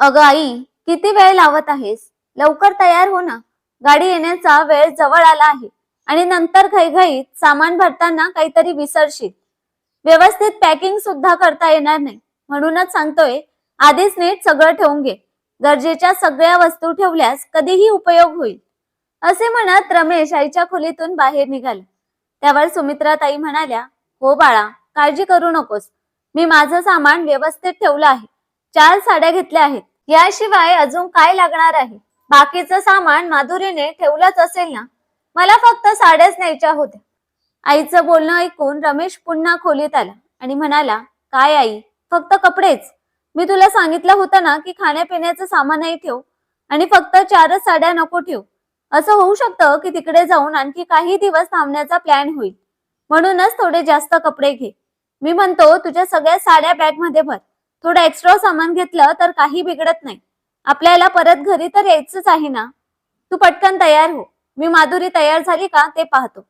अगं आई किती वेळ लावत आहेस? लवकर तयार हो ना. गाडी येण्याचा वेळ जवळ आला आहे आणि नंतर घाईघाईत सामान भरताना काहीतरी विसरशील. व्यवस्थित पॅकिंग सुद्धा करता येणार नाही. म्हणूनच सांगतोय आधीच नीट सगळं ठेवून घे. गरजेच्या सगळ्या वस्तू ठेवल्यास कधीही उपयोग होईल. असे म्हणत रमेश आईच्या खोलीतून बाहेर निघाला. त्यावर सुमित्रा ताई म्हणाल्या हो बाळा काळजी करू नकोस. मी माझं सामान व्यवस्थित ठेवलं आहे. चार साड्या घेतल्या आहेत. याशिवाय अजून काय लागणार आहे? बाकीचं सामान माधुरीने ठेवलंच असेल ना? मला फक्त साड्याच न्यायच्या होत्या. आईचं बोलणं ऐकून रमेश पुन्हा खोलीत आला आणि म्हणाला काय आई? फक्त कपडेच. मी तुला सांगितलं होतं ना की खाण्यापिण्याचं सामानही ठेव आणि फक्त चारच साड्या नको ठेव. असं होऊ शकतं की तिकडे जाऊन आणखी काही दिवस थांबण्याचा प्लॅन होईल. म्हणूनच थोडे जास्त कपडे घे. मी म्हणतो तुझ्या सगळ्या साड्या बॅगमध्ये भर. थोडं एक्स्ट्रा सामान घेतलं तर काही बिघडत नाही. आपल्याला परत घरी तर यायचंच आहे ना? तू पटकन तयार हो. मी माधुरी तयार झाली का ते पाहतो.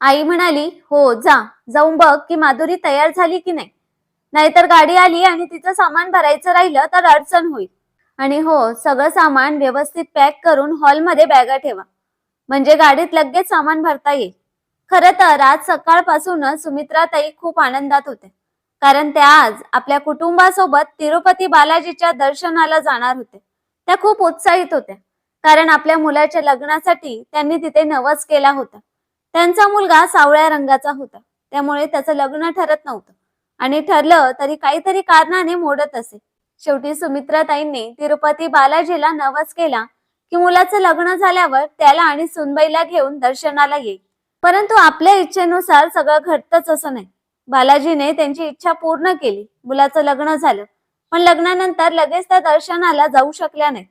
आई म्हणाली हो जा. जाऊन बघ की माधुरी तयार झाली की नाही. नाहीतर गाडी आली आणि तिचं सामान भरायचं राहिलं तर अडचण होईल. आणि हो सगळं सामान व्यवस्थित पॅक करून हॉलमध्ये बॅगा ठेवा. म्हणजे गाडीत लगेच सामान भरता येईल. खरं तर आज सकाळपासूनच सुमित्राताई खूप आनंदात होत्या. कारण त्या आज आपल्या कुटुंबासोबत तिरुपती बालाजीच्या दर्शनाला जाणार होते. त्या खूप उत्साहित होत्या. कारण आपल्या मुलाच्या लग्नासाठी त्यांनी तिथे नवस केला होता. त्यांचा मुलगा सावळ्या रंगाचा होता. त्यामुळे त्याचं लग्न ठरत नव्हतं. आणि ठरलं तरी काहीतरी कारणाने मोडत असे. शेवटी सुमित्राताईंनी तिरुपती बालाजीला नवस केला की मुलाचं लग्न झाल्यावर त्याला आणि सुनबाईला घेऊन दर्शनाला येईल. परंतु आपल्या इच्छेनुसार सगळं घडतच असं नाही. बालाजीने त्यांची इच्छा पूर्ण केली. मुलाचं लग्न झालं. पण लग्नानंतर लगेच त्या दर्शनाला जाऊ शकल्या नाहीत.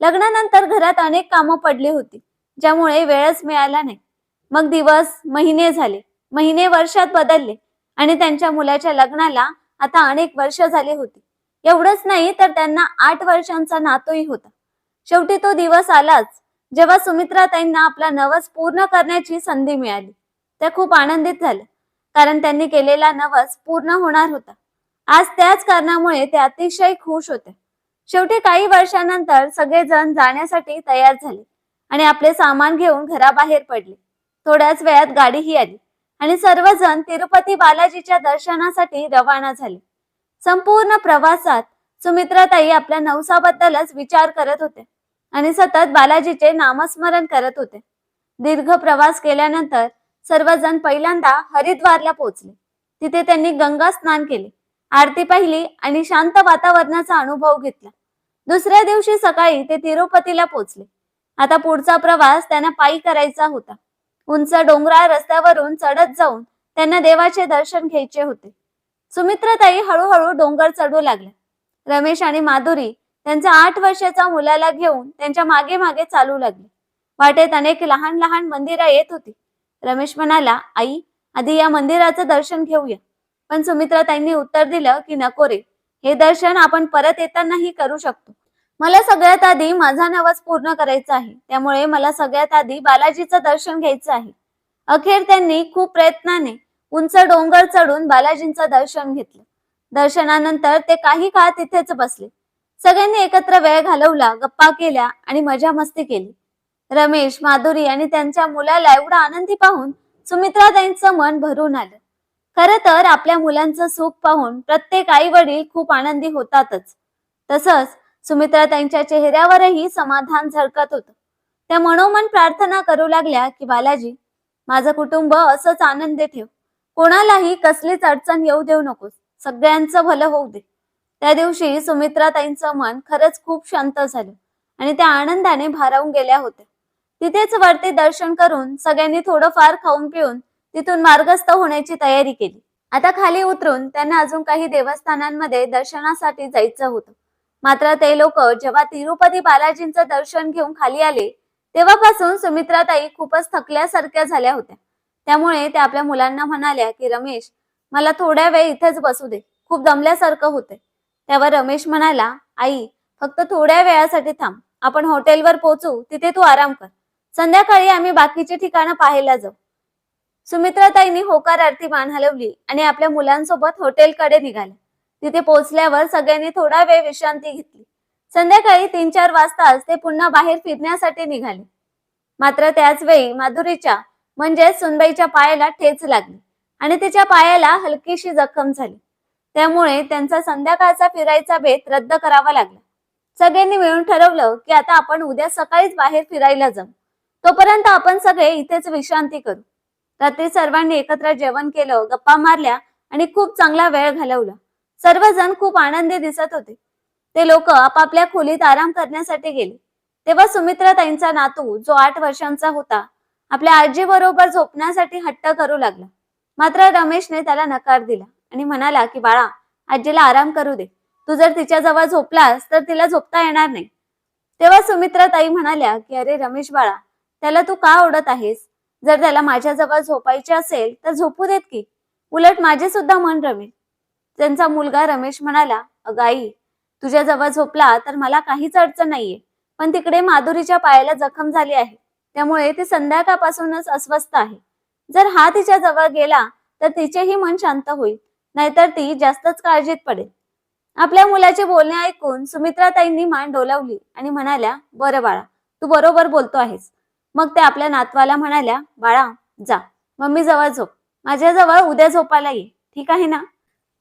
लग्नानंतर घरात अनेक कामं पडली होती ज्यामुळे वेळच मिळाला नाही. मग दिवस महिने झाले. महिने वर्षात बदलले आणि त्यांच्या मुलाच्या लग्नाला आता अनेक वर्ष झाली होती. एवढंच नाही तर त्यांना आठ वर्षांचा नातूही होता. शेवटी तो दिवस आलाच जेव्हा सुमित्रा ताईंना आपला नवस पूर्ण करण्याची संधी मिळाली. त्या खूप आनंदित झाल्या. कारण त्यांनी केलेला नवस पूर्ण होणार होता. आज त्याच कारणामुळे ते अतिशय खुश होते. शेवटी काही वर्षानंतर सगळेजण जाण्यासाठी तयार झाले आणि आपले सामान घेऊन घराबाहेर पडले. थोड्याच वेळात गाडीही आली आणि सर्वजण तिरुपती बालाजीच्या दर्शनासाठी रवाना झाले. संपूर्ण प्रवासात सुमित्राताई आपल्या नवसाबद्दलच विचार करत होते आणि सतत बालाजीचे नामस्मरण करत होते. दीर्घ प्रवास केल्यानंतर सर्वजण पहिल्यांदा हरिद्वारला पोहोचले. तिथे त्यांनी गंगा स्नान केले आरती पाहिली आणि शांत वातावरणाचा अनुभव घेतला. दुसऱ्या दिवशी सकाळी ते तिरुपतीला पोहोचले. आता पुढचा प्रवास त्यांना पायी करायचा होता. उंच डोंगराळ रस्त्यावरून चढत जाऊन त्यांना देवाचे दर्शन घ्यायचे होते. सुमित्रताई हळूहळू डोंगर चढू लागल्या. रमेश आणि माधुरी त्यांच्या आठ वर्षाचा मुलाला घेऊन त्यांच्या मागे मागे चालू लागले. वाटेत अनेक लहान लहान मंदिरं येत होती. रमेश म्हणाला आई आधी या मंदिराचं दर्शन घेऊया. पण सुमित्राताईंनी उत्तर दिलं की नको रे हे दर्शन आपण परत येतानाही करू शकतो. मला सगळ्यात आधी माझा नवस पूर्ण करायचा आहे त्यामुळे मला सगळ्यात आधी बालाजीचं दर्शन घ्यायचं आहे. अखेर त्यांनी खूप प्रयत्नाने उंच डोंगर चढून बालाजींचं दर्शन घेतलं. दर्शनानंतर ते काही काळ तिथेच बसले. सगळ्यांनी एकत्र वेळ घालवला गप्पा केल्या आणि मजा मस्ती केली. रमेश माधुरी आणि त्यांच्या मुलाला एवढा आनंदी पाहून सुमित्राताईंचं मन भरून आलं. खर तर आपल्या मुलांचं सुख पाहून प्रत्येक आई वडील खूप आनंदी होतातच. तसंच सुमित्राताईंच्या चेहऱ्यावरही समाधान झळकत होत. त्या मनोमन प्रार्थना करू लागल्या की बालाजी माझं कुटुंब असंच आनंदी ठेव. कोणालाही कसलीच अडचण येऊ देऊ नकोस. सगळ्यांचं भलं होऊ दे. त्या दिवशी सुमित्राताईंचं मन खरंच खूप शांत झालं आणि त्या आनंदाने भारावून गेल्या होत्या. तिथेच वरती दर्शन करून सगळ्यांनी थोडंफार खाऊन पिऊन तिथून मार्गस्थ होण्याची तयारी केली. आता खाली उतरून त्यांना अजून काही देवस्थानांमध्ये दर्शनासाठी जायचं होतं. मात्र ते लोक जेव्हा तिरुपती बालाजींचं दर्शन घेऊन खाली आले तेव्हापासून सुमित्राताई खूपच थकल्यासारख्या झाल्या होत्या. त्यामुळे त्या आपल्या मुलांना म्हणाल्या की रमेश मला थोड्या वेळ इथेच बसू दे. खूप दमल्यासारखं होते त्यावर रमेश म्हणाला आई फक्त थोड्या वेळासाठी थांब. आपण हॉटेलवर पोहोचू. तिथे तू आराम कर. संध्याकाळी आम्ही बाकीची ठिकाणं पाहायला जाऊ. सुमित्राताईंनी आरती मान हलवली आणि आपल्या मुलांसोबत हॉटेलकडे निघाल्या तिथे पोहोचल्यावर सगळ्यांनी थोडा वेळ विश्रांती घेतली. संध्याकाळी तीन चार वाजताच ते पुन्हा बाहेर फिरण्यासाठी निघाले. मात्र त्याच वेळी माधुरीच्या म्हणजेच सुनबाईच्या पायाला ठेच लागली आणि तिच्या पायाला हलकीशी जखम झाली. त्यामुळे त्यांचा संध्याकाळचा फिरायचा बेत रद्द करावा लागला. सगळ्यांनी मिळून ठरवलं की आता आपण उद्या सकाळीच बाहेर फिरायला जाऊ. तोपर्यंत आपण सगळे इथेच विश्रांती करू. रात्री सर्वांनी एकत्र जेवण केलं गप्पा मारल्या आणि खूप चांगला वेळ घालवला. सर्वजण खूप आनंदी दिसत होते. ते लोक आपापल्या खोलीत आराम करण्यासाठी गेले. तेव्हा सुमित्राताईंचा नातू जो आठ वर्षांचा होता आपल्या आजी बरोबर झोपण्यासाठी हट्ट करू लागला. मात्र रमेशने त्याला नकार दिला आणि म्हणाला की बाळा आजीला आराम करू दे. तू जर तिच्या जवळ झोपलास तर तिला झोपता येणार नाही. तेव्हा सुमित्राताई म्हणाल्या की अरे रमेश बाळा त्याला तू का ओढत आहेस? जर त्याला माझ्याजवळ झोपायचे असेल तर झोपू देत की. उलट माझे सुद्धा मन रमेल. त्यांचा मुलगा रमेश म्हणाला अगाई आई तुझ्या जवळ झोपला तर मला काहीच अडचण नाहीये. पण तिकडे माधुरीच्या पायाला जखम झाली आहे. त्यामुळे ती संध्याकाळपासूनच अस्वस्थ आहे. जर हा तिच्या जवळ गेला तर तिचेही मन शांत होईल. नाहीतर ती जास्तच काळजीत पडेल. आपल्या मुलाचे बोलणे ऐकून सुमित्राताईंनी मान डोलावली आणि म्हणाल्या बरं बाळा तू बरोबर बोलतो आहेस. मग ते आपल्या नातवाला म्हणाल्या बाळा जा. मम्मी जवळ झोप. माझ्याजवळ उद्या झोपायला ये. ठीक आहे ना?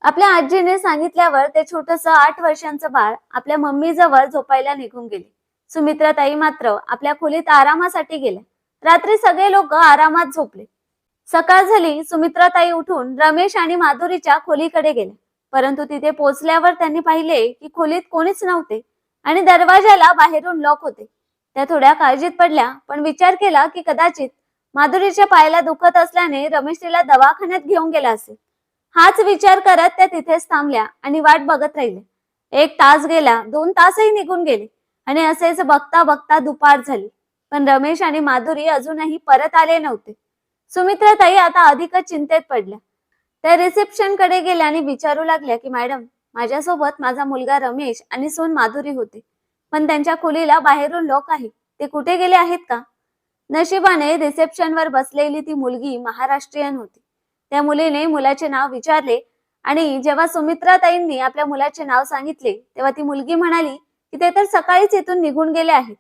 आपल्या आजीने सांगितल्यावर ते छोटस आठ वर्षांचं बाळ आपल्या मम्मी जवळ झोपायला निघून गेले. सुमित्राताई मात्र आपल्या खोलीत आरामासाठी गेल्या. रात्री सगळे लोक आरामात झोपले. सकाळ झाली सुमित्राताई उठून रमेश आणि माधुरीच्या खोलीकडे गेल्या. परंतु तिथे पोहोचल्यावर त्यांनी पाहिले की खोलीत कोणीच नव्हते आणि दरवाजाला बाहेरून लॉक होते. त्या थोड्या काळजीत पडल्या पण विचार केला की कदाचित माधुरीच्या पायाला दुखत असल्याने रमेश तिला दवाखान्यात घेऊन गेला असेल. हाच विचार करत त्या तिथेच थांबल्या आणि वाट बघत राहिल्या एक तास गेला दोन तासही निघून गेले आणि असेच बघता बघता दुपार झाली. पण रमेश आणि माधुरी अजूनही परत आले नव्हते. सुमित्राताई आता अधिकच चिंतेत पडल्या. त्या रिसेप्शनकडे गेल्या आणि विचारू लागल्या की मॅडम माझ्यासोबत माझा मुलगा रमेश आणि सून माधुरी होते. पण त्यांच्या खोलीला बाहेरून लोक आहे ते कुठे गेले आहेत का? नशिबाने रिसेप्शनवर बसलेली ती मुलगी महाराष्ट्रीयन होती. त्या मुलीने मुलाचे नाव विचारले आणि जेव्हा सुमित्राताईंनी आपल्या मुलाचे नाव सांगितले तेव्हा ती मुलगी म्हणाली की ते तर सकाळीच इथून निघून गेले आहेत.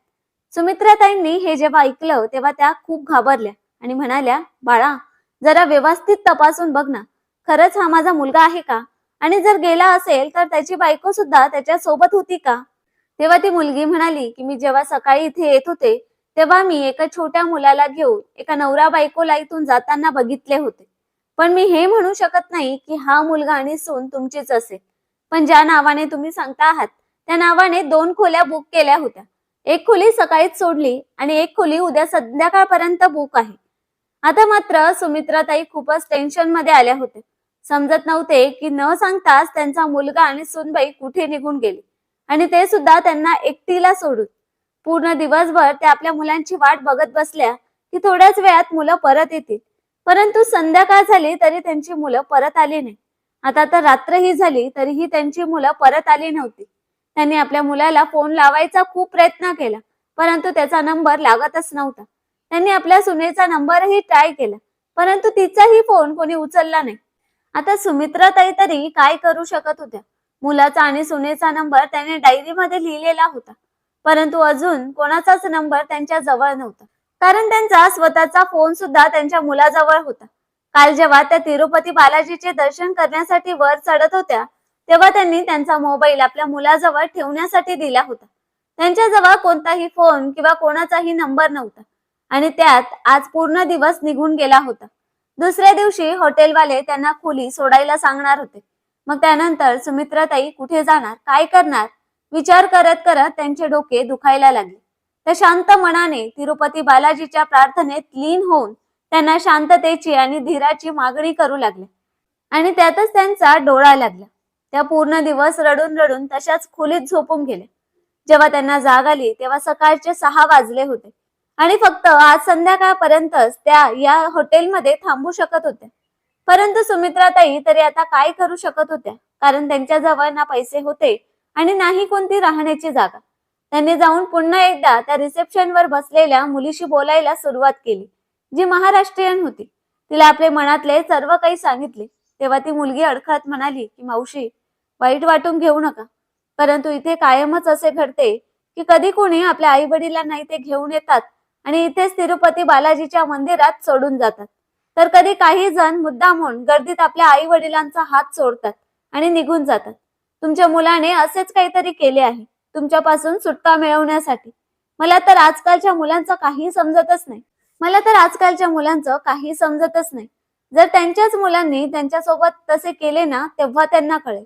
सुमित्राताईंनी हे जेव्हा ऐकलं तेव्हा त्या खूप घाबरल्या आणि म्हणाल्या बाळा जरा व्यवस्थित तपासून बघ ना. खरंच हा माझा मुलगा आहे का? आणि जर गेला असेल तर त्याची बायको सुद्धा त्याच्या सोबत होती का? तेव्हा ती मुलगी म्हणाली की मी जेव्हा सकाळी इथे येत होते तेव्हा मी एका छोट्या मुलाला घेऊन एका नवरा बायकोला इथून जाताना बघितले होते. पण मी हे म्हणू शकत नाही की हा मुलगा आणि सून तुमचीच असेल. पण ज्या नावाने तुम्ही सांगता आहात त्या नावाने दोन खोल्या बुक केल्या होत्या. एक खोली सकाळीच सोडली आणि एक खोली उद्या संध्याकाळपर्यंत बुक आहे. आता मात्र सुमित्राताई खूपच टेन्शनमध्ये आल्या होत्या. समजत नव्हते की न सांगताच त्यांचा मुलगा आणि सुनबाई कुठे निघून गेली. आणि ते सुद्धा त्यांना एकटीला सोडून. पूर्ण दिवसभर त्या आपल्या मुलांची वाट बघत बसल्या की थोड्याच वेळात मुलं परत येतील. परंतु संध्याकाळ झाली तरी त्यांची मुलं परत आली नाही. आता तर रात्रही झाली तरीही त्यांची मुलं परत आली नव्हती. त्यांनी आपल्या मुलाला फोन लावायचा खूप प्रयत्न केला परंतु त्याचा नंबर लागतच नव्हता. त्यांनी आपल्या सुनेचा नंबरही ट्राय केला परंतु तिचाही फोन कोणी उचलला नाही. आता सुमित्राताई तरी काय करू शकत होत्या? मुलाचा आणि सुनेचा नंबर त्याने डायरीमध्ये लिहिलेला होता. परंतु अजून कोणाचाच नंबर त्यांच्या जवळ नव्हता. कारण त्यांचा स्वतःचा फोन सुद्धा त्यांच्या मुलाजवळ होता. काल जेव्हा त्या तिरुपती बालाजीचे दर्शन करण्यासाठी वर चढत होत्या तेव्हा त्यांनी त्यांचा मोबाईल आपल्या मुलाजवळ ठेवण्यासाठी दिला होता. त्यांच्याजवळ कोणताही फोन किंवा कोणाचाही नंबर नव्हता. आणि त्यात आज पूर्ण दिवस निघून गेला होता. दुसऱ्या दिवशी हॉटेलवाले त्यांना खोली सोडायला सांगणार होते. मग त्यानंतर सुमित्राताई कुठे जाणार? काय करणार? विचार करत करत त्यांचे डोके दुखायला लागले. त्या शांत मनाने तिरुपती बालाजीच्या प्रार्थनेत लीन होऊन त्यांना शांततेची आणि धीराची मागणी करू लागले. आणि त्यातच त्यांचा डोळा लागला. त्या पूर्ण दिवस रडून रडून तशाच खोलीत झोपून गेले. जेव्हा त्यांना जाग आली तेव्हा सकाळचे सहा वाजले होते. आणि फक्त आज संध्याकाळपर्यंतच त्या या हॉटेलमध्ये थांबू शकत होत्या. परंतु सुमित्राताई तरी आता काय करू शकत होत्या? कारण त्यांच्या जवळ ना पैसे होते आणि नाही कोणती राहण्याची जागा. त्यांनी जाऊन पुन्हा एकदा त्या रिसेप्शनवर बसलेल्या मुलीशी बोलायला सुरुवात केली जी महाराष्ट्रीयन होती. तिला आपले मनातले सर्व काही सांगितले. तेव्हा ती मुलगी अडखळत म्हणाली की मावशी वाईट वाटून घेऊ नका. परंतु इथे कायमच असे घडते की कधी कोणी आपल्या आई वडिलांना इथे घेऊन येतात आणि इथेच तिरुपती बालाजीच्या मंदिरात सोडून जातात. तर कधी काही जण मुद्दामून गर्दीत आपल्या आई वडिलांचा हात सोडतात आणि निघून जातात. तुमच्या मुलाने असेच काहीतरी केले आहे तुमच्यापासून सुटका मिळवण्यासाठी. मला तर आजकालच्या मुलांचं काही समजतच नाही. मला तर आजकालच्या मुलांचं काही समजतच नाही. जर त्यांच्याच मुलांनी त्यांच्यासोबत तसे केले ना तेव्हा त्यांना कळेल.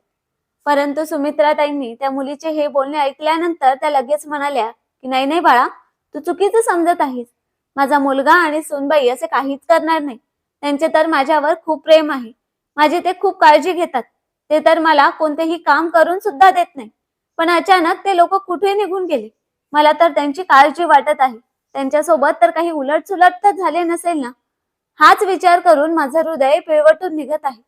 परंतु सुमित्राताईंनी त्या मुलीचे हे बोलणे ऐकल्यानंतर त्या लगेच म्हणाल्या की नाही नाही बाळा तू चुकीचं समजत आहेस. माझा मुलगा आणि सुनबाई असे काहीच करणार नाही. त्यांचे तर माझ्यावर खूप प्रेम आहे. माझी ते खूप काळजी घेतात. ते तर मला कोणतेही काम करून सुद्धा देत नाही. पण अचानक ते लोक कुठे निघून गेले? मला तर त्यांची काळजी वाटत आहे. त्यांच्यासोबत तर काही उलट सुलट तर झाले नसेल ना? हाच विचार करून माझं हृदय पिळवटून निघत आहे.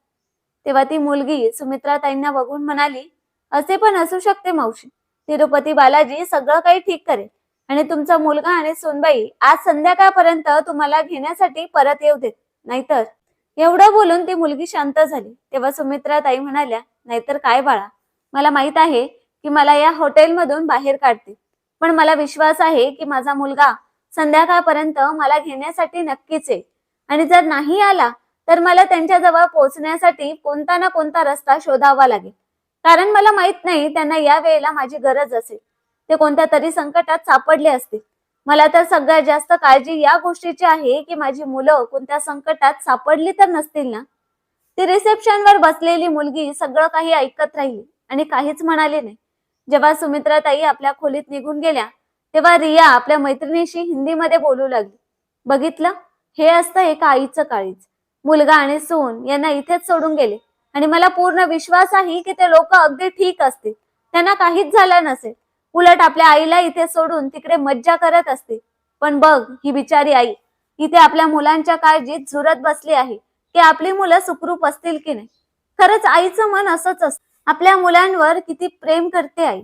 तेव्हा ती मुलगी सुमित्राताईंना बघून म्हणाली असे पण असू शकते मावशी. तिरुपती बालाजी सगळं काही ठीक करेल. आणि तुमचा मुलगा आणि सोनबाई आज संध्याकाळपर्यंत तुम्हाला घेण्यासाठी परत येऊ देत. नाहीतर? एवढं बोलून ती मुलगी शांत झाली. तेव्हा सुमित्रा ताई म्हणाल्या नाहीतर काय बाळा? मला माहीत आहे की मला या हॉटेलमधून बाहेर काढते. पण मला विश्वास आहे की माझा मुलगा संध्याकाळपर्यंत मला घेण्यासाठी नक्कीच आहे आणि जर नाही आला तर मला त्यांच्याजवळ पोहोचण्यासाठी कोणता ना कोणता रस्ता शोधावा लागेल. कारण मला माहीत नाही त्यांना या वेळेला माझी गरज असेल. ते कोणत्या तरी संकटात सापडले असतील. मला तर सगळ्यात जास्त काळजी या गोष्टीची आहे की माझी मुलं कोणत्या संकटात सापडली तर नसतील ना? ती रिसेप्शनवर बसलेली मुलगी सगळं काही ऐकत राहिली आणि काहीच म्हणाली नाही. जेव्हा सुमित्राताई आपल्या खोलीत निघून गेल्या तेव्हा रिया आपल्या मैत्रिणीशी हिंदीमध्ये बोलू लागली. बघितलं? हे असतं एका आईचं काळीच मुलगा आणि सून यांना इथेच सोडून गेले. आणि मला पूर्ण विश्वास आहे की ते लोक अगदी ठीक असतील. त्यांना काहीच झालं नसेल. उलट आपल्या आईला इथे सोडून तिकडे मज्जा करत असते. पण बघ ही बिचारी आई इथे आपल्या मुलांच्या काळजीत झुरत बसली आहे. की आपली मुलं सुखरूप असतील की नाही? खरंच आईचं मन असंच असतं. आपल्या मुलांवर किती प्रेम करते आई.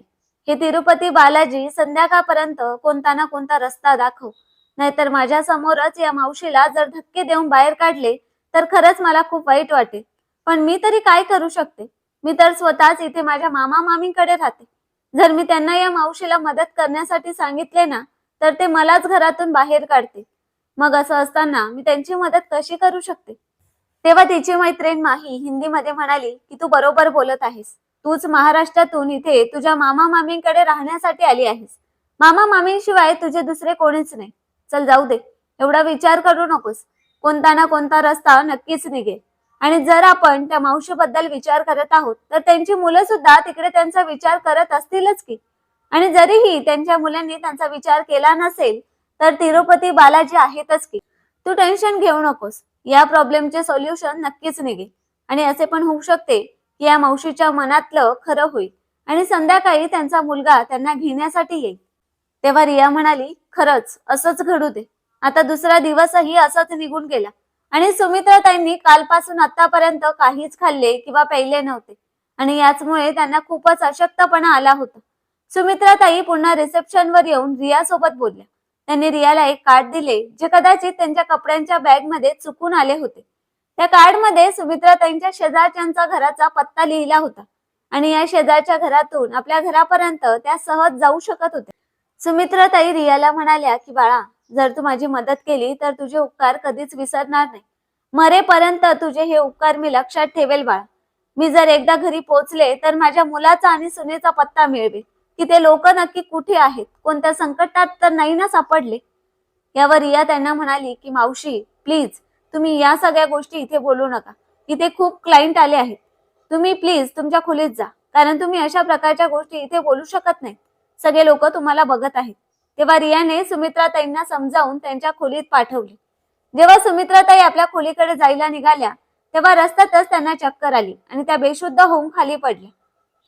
हे तिरुपती बालाजी संध्याकाळपर्यंत कोणता ना कोणता रस्ता दाखव. नाहीतर माझ्या समोरच या मावशीला जर धक्के देऊन बाहेर काढले तर खरंच मला खूप वाईट वाटेल. पण मी तरी काय करू शकते? मी तर स्वतःच इथे माझ्या मामा मामींकडे राहते. जर मी त्यांना या मावशीला मदत करण्यासाठी सांगितले ना तर ते मलाच घरातून बाहेर काढते मग असं असताना मी त्यांची मदत कशी करू शकते? तेव्हा तिची मैत्रीण माही हिंदीमध्ये म्हणाली की तू बरोबर बोलत आहेस. तूच महाराष्ट्रातून इथे तुझ्या मामा मामींकडे राहण्यासाठी आली आहेस. मामा मामींशिवाय तुझे दुसरे कोणीच नाही. चल जाऊ दे. एवढा विचार करू नकोस. कोणता ना कोणता रस्ता नक्कीच निघेल. आणि जर आपण त्या मावशीबद्दल विचार करत आहोत तर त्यांची मुलं सुद्धा तिकडे त्यांचा विचार करत असतीलच की. आणि जरीही त्यांच्या मुलांनी त्यांचा विचार केला नसेल तर तिरुपती बालाजी आहेतच की. तू टेन्शन घेऊ नकोस. या प्रॉब्लेमचे सोल्युशन नक्कीच निघेल. आणि असे पण होऊ शकते की या मावशीच्या मनातलं खरं होईल आणि संध्याकाळी त्यांचा मुलगा त्यांना घेण्यासाठी येईल. तेव्हा रिया म्हणाली खरंच असंच घडू दे. आता दुसरा दिवसही असाच निघून गेला. आणि सुमित्राताईंनी कालपासून आतापर्यंत काहीच खाल्ले किंवा प्यायले नव्हते. आणि याचमुळे त्यांना खूपच अशक्तपणा आला होता. सुमित्राताई पुन्हा रिसेप्शनवर येऊन रिया सोबत बोलल्या. त्यांनी रियाला एक कार्ड दिले जे कदाचित त्यांच्या कपड्यांच्या बॅगमध्ये चुकून आले होते. त्या कार्डमध्ये सुमित्राताईंच्या शेजारच्यांचा घराचा पत्ता लिहिला होता. आणि या शेजारच्या घरातून आपल्या घरापर्यंत त्या सहज जाऊ शकत होत्या. सुमित्राताई रियाला म्हणाल्या की बाळा जर तू माझी मदत केली तर तुझे उपकार कधीच विसरणार नाही. मरेपर्यंत तुझे हे उपकार मी लक्षात ठेवेल बाळा. मी जर एकदा घरी पोहोचले तर माझ्या मुलाचा आणि सुनेचा पत्ता मिळवेल की ते लोक नक्की कुठे आहेत? कोणत्या संकटात तर नाही ना सापडले? यावर रिया त्यांना म्हणाली की मावशी प्लीज तुम्ही या सगळ्या गोष्टी इथे बोलू नका. इथे खूप क्लायंट आले आहेत. तुम्ही प्लीज तुमच्या खोलीत जा. कारण तुम्ही अशा प्रकारच्या गोष्टी इथे बोलू शकत नाही सगळे लोक तुम्हाला बघत आहेत. तेव्हा रियाने सुमित्राताईंना समजावून त्यांच्या खोलीत पाठवले. जेव्हा सुमित्राताई आपल्या खोलीकडे जायला निघाल्या तेव्हा रस्त्यातच त्यांना चक्कर आली आणि त्या बेशुद्ध होऊन खाली पडल्या.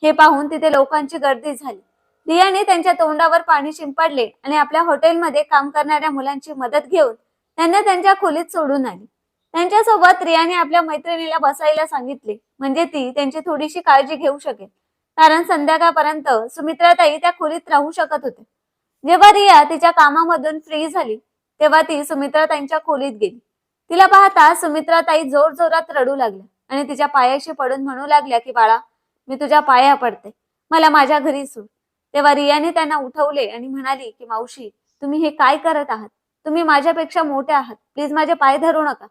हे पाहून तिथे लोकांची गर्दी झाली. रियाने त्यांच्या तोंडावर पाणी शिंपडले आणि आपल्या हॉटेलमध्ये काम करणाऱ्या मुलांची मदत घेऊन त्यांना त्यांच्या खोलीत सोडून आली. त्यांच्यासोबत रियाने आपल्या मैत्रिणीला बसायला सांगितले म्हणजे ती त्यांची थोडीशी काळजी घेऊ शकेल. कारण संध्याकाळपर्यंत सुमित्राताई त्या खोलीत राहू शकत होते जेव्हा रिया तिच्या कामामधून फ्री झाली तेव्हा ती सुमित्रा ताईंच्या खोलीत गेली. तिला पाहता सुमित्राताई जोर जोरात रडू लागल्या आणि तिच्या पायाशी पडून म्हणू लागल्या की बाळा मी तुझ्या पाया पडते. मला माझ्या घरी सोड. तेव्हा रियाने त्यांना उठवले आणि म्हणाली की मावशी तुम्ही हे काय करत आहात? तुम्ही माझ्यापेक्षा मोठे आहात. प्लीज माझे पाय धरू नका.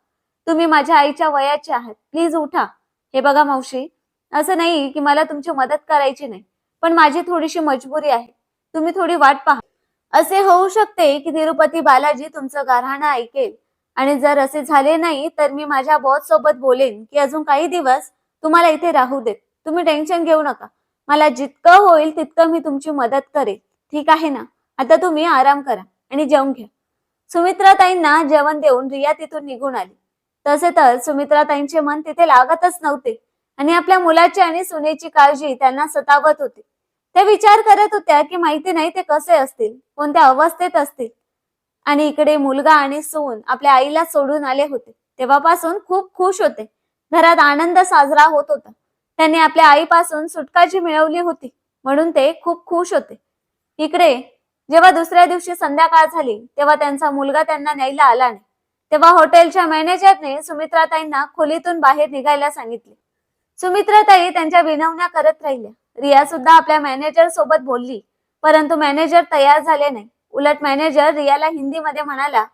तुम्ही माझ्या आईच्या वयाचे आहात. प्लीज उठा. हे बघा मावशी असं नाही की मला तुमची मदत करायची नाही पण माझी थोडीशी मजबुरी आहे. तुम्ही थोडी वाट पहा. असे होऊ शकते की तिरुपती बालाजी तुमचं गारहाणं ऐकेल. आणि जर असे झाले नाही तर मी माझ्या बॉस सोबत बोलेन की अजून काही दिवस तुम्हाला इथे राहू देत. तुम्ही टेन्शन घेऊ नका. मला जितकं होईल तितकं मी तुमची मदत करेन. ठीक आहे ना? आता तुम्ही आराम करा आणि जेवून घ्या. सुमित्राताईंना जेवण देऊन रिया तिथून निघून आली. तसे तर सुमित्राताईंचे मन तिथे लागतच नव्हते. आणि आपल्या मुलाची आणि सुनेची काळजी त्यांना सतावत होती. त्या विचार करत होत्या की माहिती नाही ते कसे असतील कोणत्या अवस्थेत असतील. आणि इकडे मुलगा आणि सून आपल्या आईला सोडून आले होते. तेव्हापासून खूप खुश होते. घरात आनंद साजरा होत होता. त्यांनी आपल्या आईपासून सुटकाची मिळवली होती. म्हणून ते खूप खुश होते. इकडे जेव्हा दुसऱ्या दिवशी संध्याकाळ झाली तेव्हा त्यांचा मुलगा त्यांना न्यायला आला नाही. तेव्हा हॉटेलच्या मॅनेजरने सुमित्राताईंना खोलीतून बाहेर निघायला सांगितले. सुमित्राताई त्यांच्या विनवण्या करत राहिल्या. रिया सुद्धा आपल्या मॅनेजर सोबत बोलली. परंतु मॅनेजर तयार झाले नाही. उलट मॅनेजर रियाला हिंदीमध्ये म्हणाला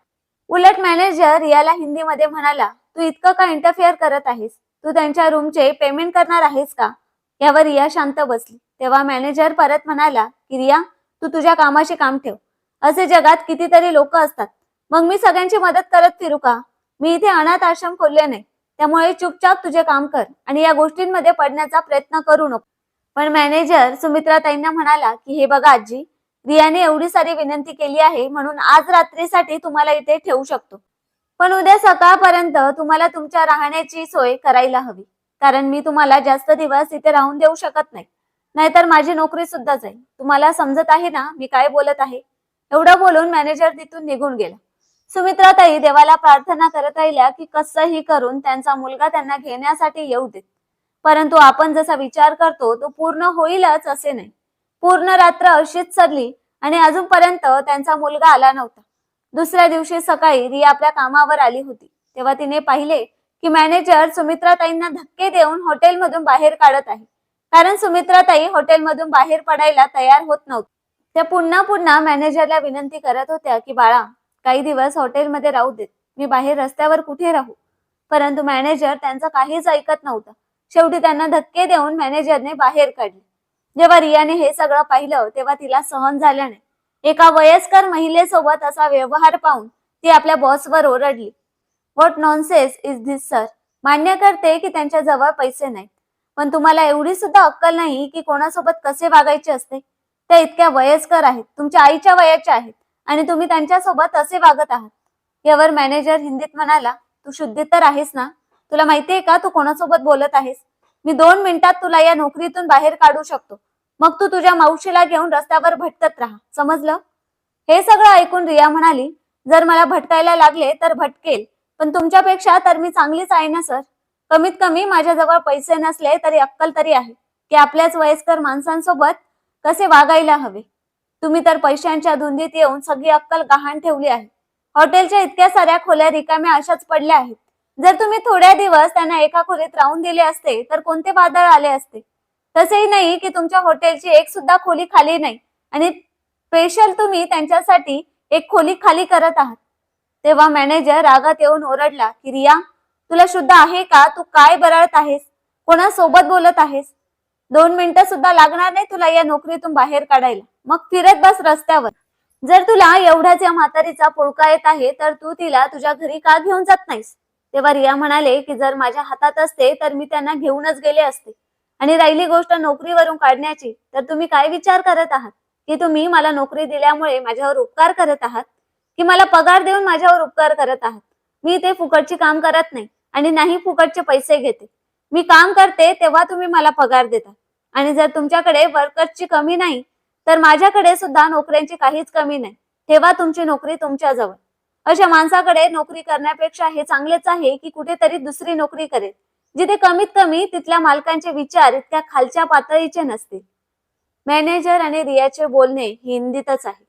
उलट मॅनेजर रियाला हिंदीमध्ये म्हणाला तू इतकं का इंटरफिअर करत आहेस? तू त्यांच्या रूमचे पेमेंट करणार आहेस का? यावर रिया शांत बसली. तेव्हा मॅनेजर परत म्हणाला की रिया तू तुझ्या कामाशी काम ठेव. असे जगात कितीतरी लोक असतात. मग मी सगळ्यांची मदत करत फिरू का? मी इथे अनाथ आश्रम खोलले नाही. त्यामुळे चुपचाप तुझे काम कर आणि या गोष्टींमध्ये पडण्याचा प्रयत्न करू नको. पण मॅनेजर सुमित्राताईंना म्हणाला की हे बघा आजी रियाने एवढी सारी विनंती केली आहे म्हणून आज रात्रीसाठी तुम्हाला इथे ठेवू शकतो. पण उद्या सकाळपर्यंत तुम्हाला तुमच्या राहण्याची सोय करायला हवी कारण मी तुम्हाला जास्त दिवस इथे राहून देऊ शकत नाही. नाहीतर माझी नोकरी सुद्धा जाईल. तुम्हाला समजत आहे ना मी काय बोलत आहे? एवढं बोलून मॅनेजर तिथून निघून गेला. सुमित्राताई देवाला प्रार्थना करत राहिल्या की कसंही करून त्यांचा मुलगा त्यांना घेण्यासाठी येऊ देत. परंतु आपण जसा विचार करतो तो पूर्ण होईलच असे नाही. पूर्ण रात्र अशीच सरली आणि अजूनपर्यंत त्यांचा मुलगा आला नव्हता. दुसऱ्या दिवशी सकाळी रिया आपल्या कामावर आली होती. तेव्हा तिने पाहिले की मॅनेजर सुमित्राताईंना धक्के देऊन हॉटेलमधून बाहेर काढत आहे. कारण सुमित्राताई हॉटेलमधून बाहेर पडायला तयार होत नव्हती. त्या पुन्हा पुन्हा मॅनेजरला विनंती करत होत्या की बाळा काही दिवस हॉटेलमध्ये राहू देत. मी बाहेर रस्त्यावर कुठे राहू? परंतु मॅनेजर त्यांचं काहीच ऐकत नव्हतं. शेवटी त्यांना धक्के देऊन मॅनेजरने बाहेर काढले. जेव्हा रियाने हे सगळं पाहिलं तेव्हा तिला सहन झालं नाही एका वयस्कर महिलेसोबत असा व्यवहार पाहून ती आपल्या बॉसवर ओरडली. What nonsense is this sir मान्य करते की त्यांच्या जवळ पैसे नाहीत. पण तुम्हाला एवढी सुद्धा अक्कल नाही की कोणासोबत कसे वागायचे असते? त्या इतक्या वयस्कर आहेत. तुमच्या आईच्या वयाच्या आहेत आणि तुम्ही त्यांच्यासोबत असे वागत आहात. यावर मॅनेजर हिंदीत म्हणाला तू शुद्धीत तर आहेस ना? तुला माहितीये का तू कोणासोबत बोलत आहेस? मी दोन मिनिटात तुला या नोकरीतून बाहेर काढू शकतो. मग तू तुझ्या मावशीला घेऊन रस्त्यावर भटकत राहा. समजलं? हे सगळं ऐकून रिया म्हणाली जर मला भटकायला लागले तर भटकेल पण तुमच्यापेक्षा तर मी चांगलीच आहे ना सर? कमीत कमी माझ्याजवळ पैसे नसले तरी अक्कल तरी आहे की आपल्याच वयस्कर माणसांसोबत कसे वागायला हवे? तुम्ही तर पैशांच्या धुंदीत येऊन सगळी अक्कल गहाण ठेवली आहे. हॉटेलच्या इतक्या साऱ्या खोल्या रिकाम्या अशाच पडल्या आहेत. जर तुम्ही थोड्या दिवस त्यांना एका खोलीत राहून दिले असते तर कोणते वादळ आले असते? तसेही नाही की तुमच्या हॉटेलची एक सुद्धा खोली खाली नाही. आणि स्पेशल तुम्ही त्यांच्यासाठी एक खोली खाली करत आहात. तेव्हा मॅनेजर रागात येऊन ओरडला की रिया तुला शुद्ध आहे का? तू काय बरळत आहेस? कोणासोबत बोलत आहेस? दोन मिनिटं सुद्धा लागणार नाही तुला या नोकरीतून बाहेर काढायला. मग फिरत बस रस्त्यावर. जर तुला एवढाच या म्हातारीचा पुळका येत आहे तर तू तिला तुझ्या घरी का घेऊन जात नाहीस? तेव्हा रिया म्हणाले की जर माझ्या हातात असते तर मी त्यांना घेऊनच गेले असते. आणि राहिली गोष्ट नोकरीवरून काढण्याची तर तुम्ही काय विचार करत आहात? की तुम्ही मला नोकरी दिल्यामुळे माझ्यावर उपकार करत आहात? की मला पगार देऊन माझ्यावर उपकार करत आहात? मी ते फुकटची काम करत नाही आणि नाही फुकटचे पैसे घेते. मी काम करते तेव्हा तुम्ही मला पगार देता. आणि जर तुमच्याकडे वर्कर्सची कमी नाही तर माझ्याकडे सुद्धा नोकऱ्यांची काहीच कमी नाही. तेव्हा तुमची नोकरी तुमच्याजवळ. अशा माणसाकडे नोकरी करण्यापेक्षा हे चांगलेच आहे की कुठेतरी दुसरी नोकरी करेल. जिथे कमीत कमी तिथल्या मालकांचे विचार इतक्या खालच्या पातळीचे नसतील. मॅनेजर आणि रियाचे बोलणे हिंदीतच आहे.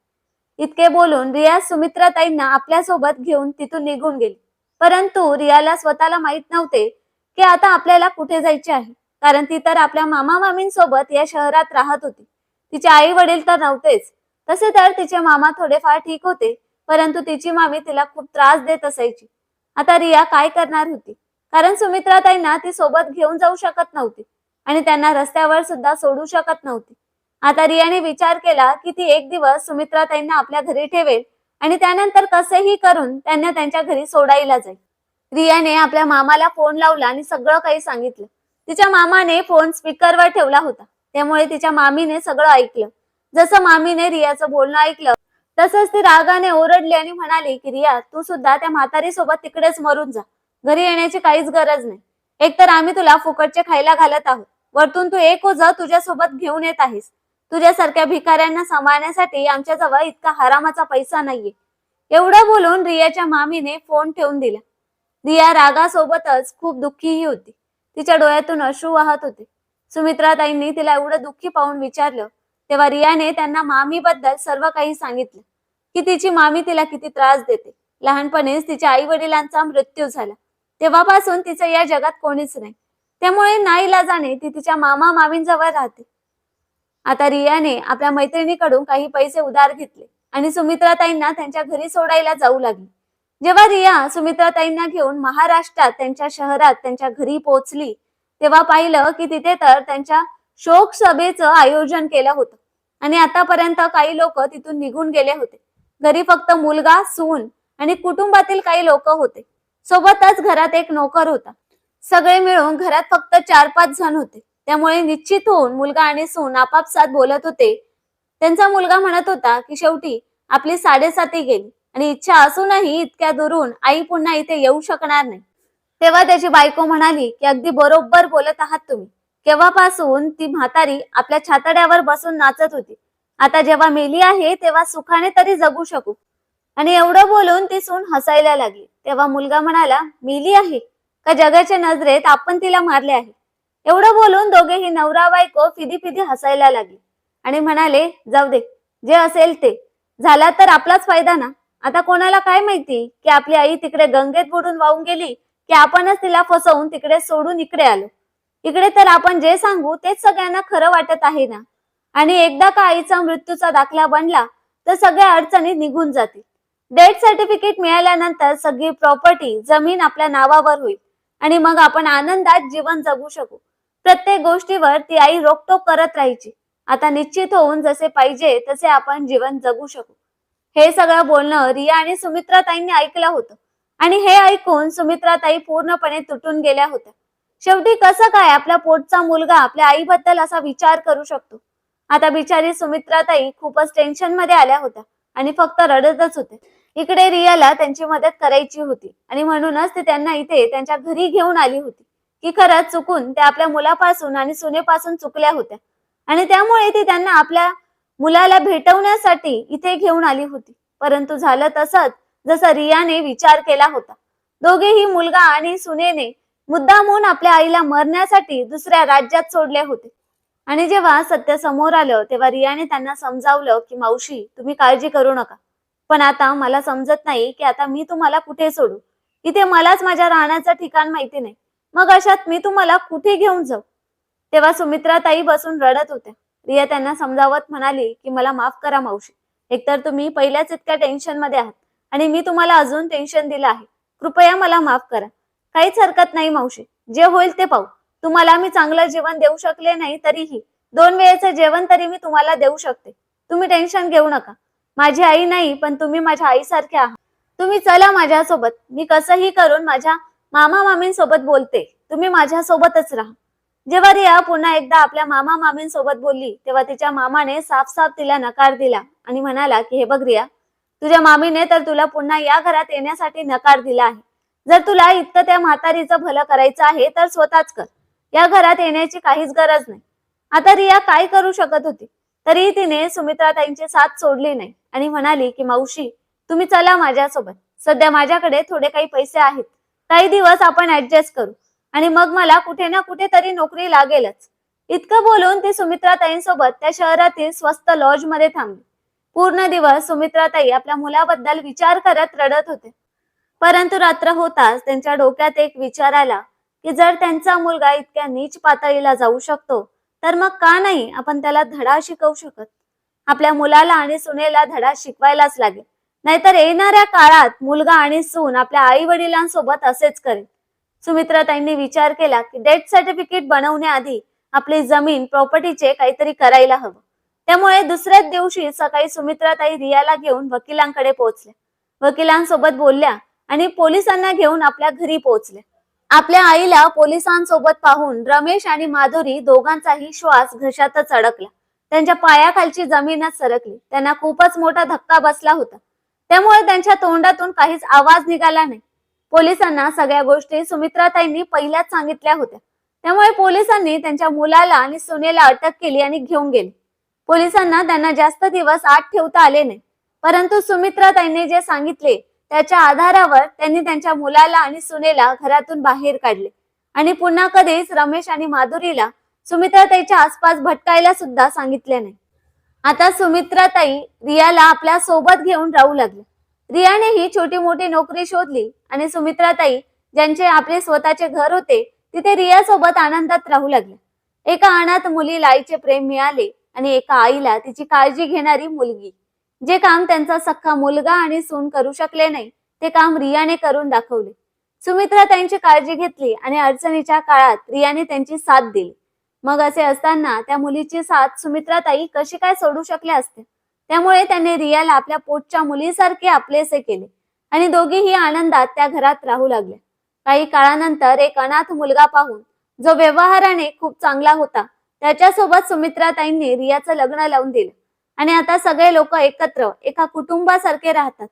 इतके बोलून रिया सुमित्राताईंना आपल्यासोबत घेऊन तिथून निघून गेली. परंतु रियाला स्वतःला माहीत नव्हते की आता आपल्याला कुठे जायचे आहे. कारण ती तर आपल्या मामा मामींसोबत या शहरात राहत होती. तिचे आई वडील तर नव्हतेच. तसे तर तिचे मामा थोडेफार ठीक होते. परंतु तिची मामी तिला खूप त्रास देत असायची. आता रिया काय करणार होती? कारण सुमित्राताईंना ती सोबत घेऊन जाऊ शकत नव्हती आणि त्यांना रस्त्यावर सुद्धा सोडू शकत नव्हती. आता रियाने विचार केला की ती एक दिवस सुमित्राताईंना आपल्या घरी ठेवेल आणि त्यानंतर कसेही करून त्यांना त्यांच्या घरी सोडायला जाईल. रियाने आपल्या मामाला फोन लावला आणि सगळं काही सांगितलं. तिच्या मामाने फोन स्पीकरवर ठेवला होता. त्यामुळे तिच्या मामीने सगळं ऐकलं. जसं मामीने रियाचं बोलणं ऐकलं तसंच ती रागाने ओरडली आणि म्हणाली की रिया तू सुद्धा त्या म्हातारी सोबत तिकडेच मरून जा. घरी येण्याची काहीच गरज नाही. एकतर आम्ही तुला फुकटचे खायला घालत आहोत. वरतून तू एक ओझ तुझ्या सोबत घेऊन येत आहेस. तुझ्यासारख्या भिकाऱ्यांना सांभाळण्यासाठी आमच्याजवळ इतका हरामाचा पैसा नाहीये. एवढं बोलून रियाच्या मामीने फोन ठेवून दिला. रिया रागासोबतच खूप दुःखीही होती. तिच्या डोळ्यातून अश्रू वाहत होते. सुमित्राताईंनी तिला एवढं दुःखी पाहून विचारलं तेव्हा रियाने त्यांना मामीबद्दल सर्व काही सांगितलं. की तिची मामी तिला किती त्रास देते. लहानपणीच तिच्या आई वडिलांचा मृत्यू झाला. तेव्हापासून तिचं या जगात कोणीच नाही. त्यामुळे नाईला जाणे ती तिच्या मामा मामींजवळ राहते. आता रियाने आपल्या मैत्रिणीकडून काही पैसे उधार घेतले आणि सुमित्राताईंना त्यांच्या घरी सोडायला जाऊ लागली. जेव्हा रिया सुमित्राताईंना घेऊन महाराष्ट्रात त्यांच्या शहरात त्यांच्या घरी पोहोचली तेव्हा पाहिलं की तिथे तर त्यांच्या शोक सभेचं आयोजन केलं होतं. आणि आतापर्यंत काही लोक तिथून निघून गेले होते. घरी फक्त मुलगा सून आणि कुटुंबातील काही लोक होते. सोबतच घरात एक नोकर होता. सगळे मिळून घरात फक्त चार पाच जण होते. त्यामुळे निश्चित होऊन मुलगा आणि सून आपापसात बोलत होते. त्यांचा मुलगा म्हणत होता की शेवटी आपली साडेसाती गेली आणि इच्छा असूनही इतक्या दुरून आई पुन्हा इथे येऊ शकणार नाही. तेव्हा त्याची बायको म्हणाली की अगदी बरोबर बोलत आहात तुम्ही. तेव्हापासून ती म्हातारी आपल्या छातड्यावर बसून नाचत होती. आता जेव्हा मेली आहे तेव्हा सुखाने तरी जगू शकू. आणि एवढं बोलून ती सून हसायला लागली. तेव्हा मुलगा म्हणाला मेली आहे? का जगाच्या नजरेत आपण तिला मारले आहे? एवढं बोलून दोघेही नवरा बायको फिदी फिदी हसायला लागली. आणि म्हणाले जाऊ दे. जे असेल ते. झाला तर आपलाच फायदा ना? आता कोणाला काय माहिती? की आपली आई तिकडे गंगेत बुडून वाहून गेली की आपणच तिला फसवून तिकडे सोडून इकडे आलो. इकडे तर आपण जे सांगू तेच सगळ्यांना खरं वाटत आहे ना. आणि एकदा का आईचा मृत्यूचा दाखला बनला तर सगळ्या अडचणी निघून जातील. डेथ सर्टिफिकेट मिळाल्यानंतर सगळी प्रॉपर्टी जमीन आपल्या नावावर होईल. आणि मग आपण आनंदात जीवन जगू शकू. प्रत्येक गोष्टीवर ती आई रोकटोक करत राहायची. आता निश्चित होऊन जसे पाहिजे तसे आपण जीवन जगू शकू. हे सगळं बोलणं रिया आणि सुमित्राताईंनी ऐकलं होतं. आणि हे ऐकून सुमित्राताई पूर्णपणे तुटून गेल्या होत्या. शेवटी कसं काय आपल्या पोटचा मुलगा आपल्या आईबद्दल असा विचार करू शकतो? आता बिचारी सुमित्राताई खूपच टेन्शनमध्ये आल्या होत्या आणि फक्त रडतच होते. इकडे रियाला त्यांची मदत करायची होती आणि म्हणूनच ती त्यांना इथे त्यांच्या घरी घेऊन आली होती. की खरंच चुकून त्या आपल्या मुलापासून आणि सुनेपासून चुकल्या होत्या. आणि त्यामुळे ती त्यांना आपल्या मुलाला भेटवण्यासाठी इथे घेऊन आली होती. परंतु झालं तसंच जसं रियाने विचार केला होता. दोघेही मुलगा आणि सुनेने मुद्दामून आपल्या आईला मरण्यासाठी दुसऱ्या राज्यात सोडले होते. आणि जेव्हा सत्य समोर आलं तेव्हा रियाने त्यांना समजावलं की मावशी तुम्ही काळजी करू नका. पण आता मला समजत नाही की आता मी तुम्हाला कुठे सोडू? इथे मलाच माझ्या राहण्याचं ठिकाण माहिती नाही. मग अशात मी तुम्हाला कुठे घेऊन जाऊ? तेव्हा सुमित्राताई बसून रडत होत्या. रिया त्यांना समजावत म्हणाली की मला माफ करा मावशी. एकतर तुम्ही पहिल्याच इतक्या टेन्शनमध्ये आहात आणि मी तुम्हाला अजून टेन्शन दिलं आहे. कृपया मला माफ करा. काहीच हरकत नाही मावशी. जे होईल ते पाहू. तुम्हाला मी चांगलं जेवण देऊ शकले नाही तरीही. दोन वेळेचं जेवण तरी मी तुम्हाला देऊ शकते. तुम्ही टेन्शन घेऊ नका. माझी आई नाही पण तुम्ही माझ्या आईसारखे आहात. तुम्ही चला माझ्यासोबत. मी कसंही करून माझ्या मामा मामींसोबत बोलते. तुम्ही माझ्यासोबतच राहा. जेव्हा रिया पुन्हा एकदा आपल्या मामा मामींसोबत बोलली तेव्हा तिच्या मामाने साफ साफ तिला नकार दिला आणि म्हणाला की हे बघ रिया तुझ्या मामीने तर तुला पुन्हा या घरात येण्यासाठी नकार दिला आहे. जर तुला इतकं त्या म्हातारीचं भलं करायचं आहे तर स्वतःच कर. या घरात येण्याची काहीच गरज नाही. आता रिया काय करू शकत होती? तरी तिने सुमित्राताईंची साथ सोडली नाही आणि म्हणाली की मावशी तुम्ही चला माझ्यासोबत. सध्या माझ्याकडे थोडे काही पैसे आहेत. काही दिवस आपण ऍडजस्ट करू. आणि मग मला कुठे ना कुठे तरी नोकरी लागेलच. इतकं बोलून ती सुमित्राताईंसोबत त्या शहरातील स्वस्त लॉजमध्ये थांबली. पूर्ण दिवस सुमित्राताई आपल्या मुलाबद्दल विचार करत रडत होते. परंतु रात्र होताच त्यांच्या डोक्यात एक विचार आला की जर त्यांचा मुलगा इतक्या नीच पातळीला जाऊ शकतो तर मग का नाही आपण त्याला धडा शिकवू शकत? आपल्या मुलाला आणि सुनेला धडा शिकवायलाच लागेल. नाहीतर येणाऱ्या काळात मुलगा आणि सून आपल्या आई वडिलांसोबत असेच करेल. सुमित्राताईंनी विचार केला की डेथ सर्टिफिकेट बनवण्याआधी आपली जमीन प्रॉपर्टीचे काहीतरी करायला हवं. त्यामुळे दुसऱ्याच दिवशी सकाळी सुमित्राताई रियाला घेऊन वकिलांकडे पोहोचल्या. वकिलांसोबत बोलल्या आणि पोलिसांना घेऊन आपल्या घरी पोहोचले. आपल्या आईला पोलिसांसोबत पाहून रमेश आणि माधुरी दोघांचाही श्वास घशातच अडकला. त्यांच्या पायाखालची जमीनच सरकली. त्यांना खूपच मोठा धक्का बसला होता. त्यामुळे त्यांच्या तोंडातून काहीच आवाज निघाला नाही. पोलिसांना सगळ्या गोष्टी सुमित्राताईंनी पहिल्याच सांगितल्या होत्या. त्यामुळे पोलिसांनी त्यांच्या मुलाला आणि सुनेला अटक केली आणि घेऊन गेले. पोलिसांना त्यांना जास्त दिवस आत ठेवता आले नाही. परंतु सुमित्राताईंनी जे सांगितले त्याच्या आधारावर त्यांनी त्यांच्या मुलाला आणि सुनेला घरातून बाहेर काढले. आणि पुन्हा कधीच रमेश आणि माधुरीला सुमित्राताईच्या आसपास भटकायला सुद्धा सांगितले नाही. आता सुमित्राताई रियाला आपल्यासोबत घेऊन राहू लागले. रियाने ही छोटी मोठी नोकरी शोधली आणि सुमित्राताई ज्यांचे आपले स्वतःचे घर होते तिथे रिया सोबत आनंदात राहू लागले. एका अनाथ मुलीला आईचे प्रेम मिळाले आणि एका आईला तिची काळजी घेणारी मुलगी. जे काम त्यांचा सख्खा मुलगा आणि सून करू शकले नाही ते काम रियाने करून दाखवले. सुमित्रा त्यांची काळजी घेतली आणि अडचणीच्या काळात रियाने त्यांची साथ दिली. मग असे असताना त्या मुलीची साथ सुमित्राताई कशी काय सोडू शकल्या असते त्यामुळे त्यांनी रियाला आपल्या पोटच्या मुलीसारखे आपलेसे केले आणि दोघेही आनंदात त्या घरात राहू लागले. काही काळानंतर एक अनाथ मुलगा पाहून जो व्यवहाराने खूप चांगला होता त्याच्यासोबत सुमित्राताईंनी रियाचं लग्न लावून दिलं. आणि आता सगळे लोक एकत्र एका कुटुंबासारखे राहतात.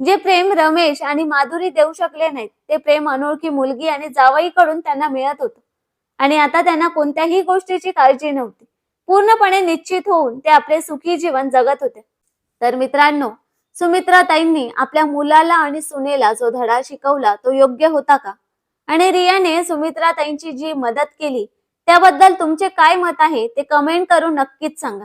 जे प्रेम रमेश आणि माधुरी देऊ शकले नाहीत ते प्रेम अनोळखी मुलगी आणि जावईकडून त्यांना मिळत होतं. आणि आता त्यांना कोणत्याही गोष्टीची काळजी नव्हती. पूर्णपणे निश्चित होऊन ते आपले सुखी जीवन जगत होते. तर मित्रांनो सुमित्रा ताईंनी आपल्या मुलाला आणि सुनेला जो धडा शिकवला तो योग्य होता का? आणि रियाने सुमित्रा ताईंची जी मदत केली त्याबद्दल तुमचे काय मत आहे ते कमेंट करून नक्कीच सांगा.